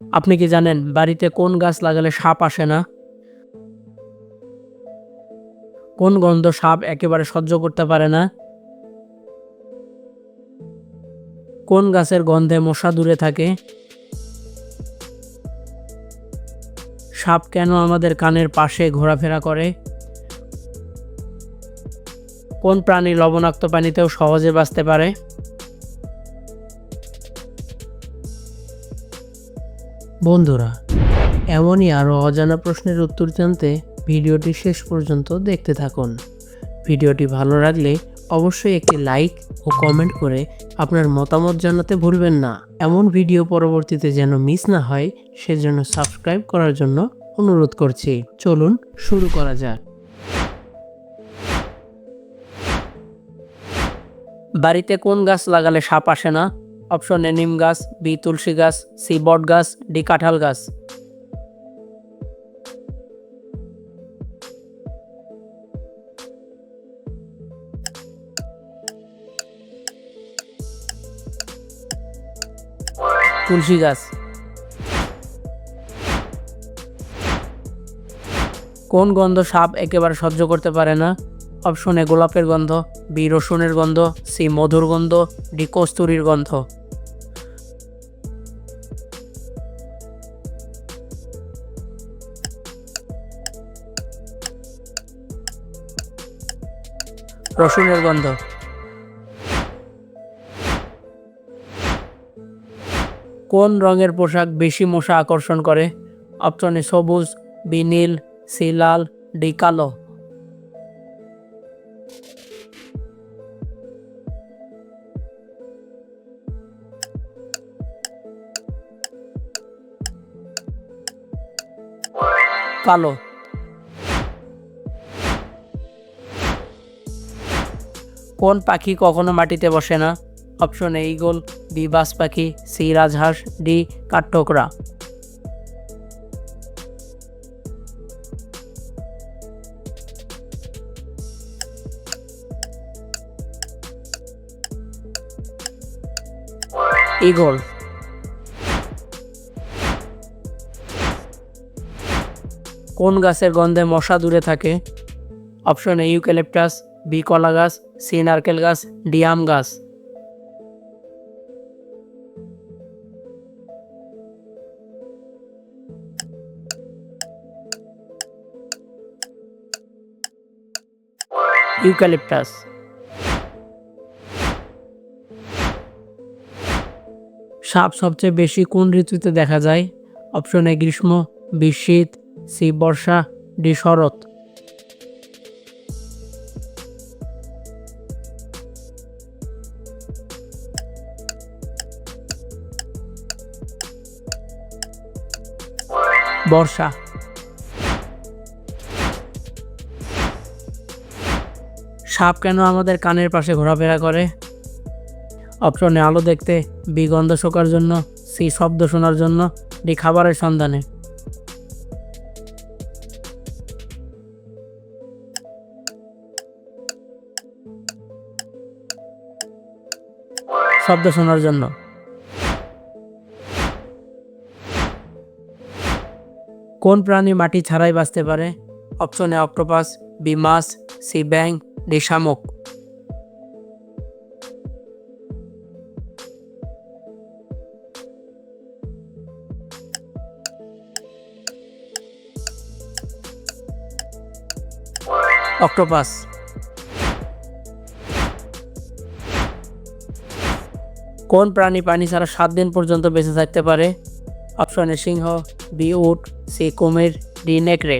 আপনি কি জানেন বাড়িতে কোন গাছ লাগালে সাপ আসে না? কোন গন্ধ সাপ একেবারে সহ্য করতে পারে না? কোন গাছের গন্ধে মশা দূরে থাকে? সাপ কেন আমাদের কানের পাশে ঘোরাফেরা করে? কোন প্রাণী লবণাক্ত পানিতেও সহজে বাঁচতে পারে? বন্ধুরা, এমনই আরও অজানা প্রশ্নের উত্তর জানতে ভিডিওটি শেষ পর্যন্ত দেখতে থাকুন। ভিডিওটি ভালো লাগলে অবশ্যই একটি লাইক ও কমেন্ট করে আপনার মতামত জানাতে ভুলবেন না। এমন ভিডিও পরবর্তীতে যেন মিস না হয়, সেজন্য সাবস্ক্রাইব করার জন্য অনুরোধ করছি। চলুন শুরু করা যাক। বাড়িতে কোন গাছ লাগালে সাপ আসে না? অপশন এ নিম গাছ, বি তুলসী গাছ, সি বট গাছ, ডি কাঁঠাল গাছ। তুলসী গাছ। কোন গন্ধ সাপ একেবারে সহ্য করতে পারে না? অপশন এ গোলাপের গন্ধ, বি রসুনের গন্ধ, সি মধুর গন্ধ, ডি কস্তুরীর গন্ধ। রসুনের গন্ধ। কোন রঙের পোশাক বেশি মশা আকর্ষণ করে? অপশন সবুজ, বি নীল, সি লাল, ডি কালো। কালো। কোন পাখি কখনো মাটিতে বসে না? অপশন এ ইগল বি বাস পাখি সি, রাজহাঁস, ডি, কাঠঠোকরা। ইগল কোন গাছের গন্ধে মশা দূরে থাকে? অপশন এ, ইউক্যালিপটাস, বি কলা গাছ সি নারকেল গাছ ডি আম গাছ। ইউক্যালিপটাস। সাপ সবচেয়ে বেশি কোন ঋতুতে দেখা যায়? অপশন এ গ্রীষ্ম বি শীত সি বর্ষা, ডি শরৎ। বর্ষা। সাপ কেন আমাদের কানের পাশে ঘোরাফেরা করে? অপশনে আলো দেখতে, বি গন্ধ শোকার জন্য, সি শব্দ শোনার জন্য, ডি খাবারের সন্ধানে। শব্দ শোনার জন্য। কোন প্রাণী মাটি ছাড়াই বাঁচতে পারে? অপশন এ অক্টোপাস, বি মাছ, সি ব্যাং ডি শামুক। অক্টোপাস। কোন প্রাণী পানি ছাড়া সাত দিন পর্যন্ত বেঁচে থাকতে পারে? অপশন এ সিংহ বি উট সি কুমির, ডি নেকড়ে।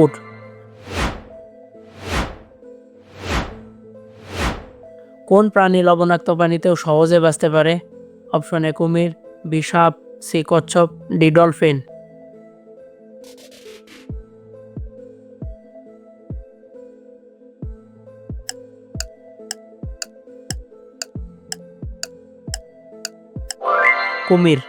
উট। কোন প্রাণী লবণাক্ত পানিতেও সহজে বাঁচতে পারে? অপশন এ কুমির বি সাপ সি কচ্ছপ, ডি ডলফিন। কুমির।